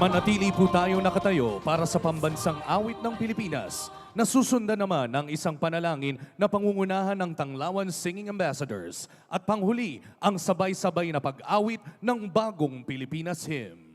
Manatili po tayo nakatayo para sa pambansang awit ng Pilipinas. Nasusundan naman ng isang panalangin na pangungunahan ng Tanglawan Singing Ambassadors. At panghuli, ang sabay-sabay na pag-awit ng bagong Pilipinas Hymn.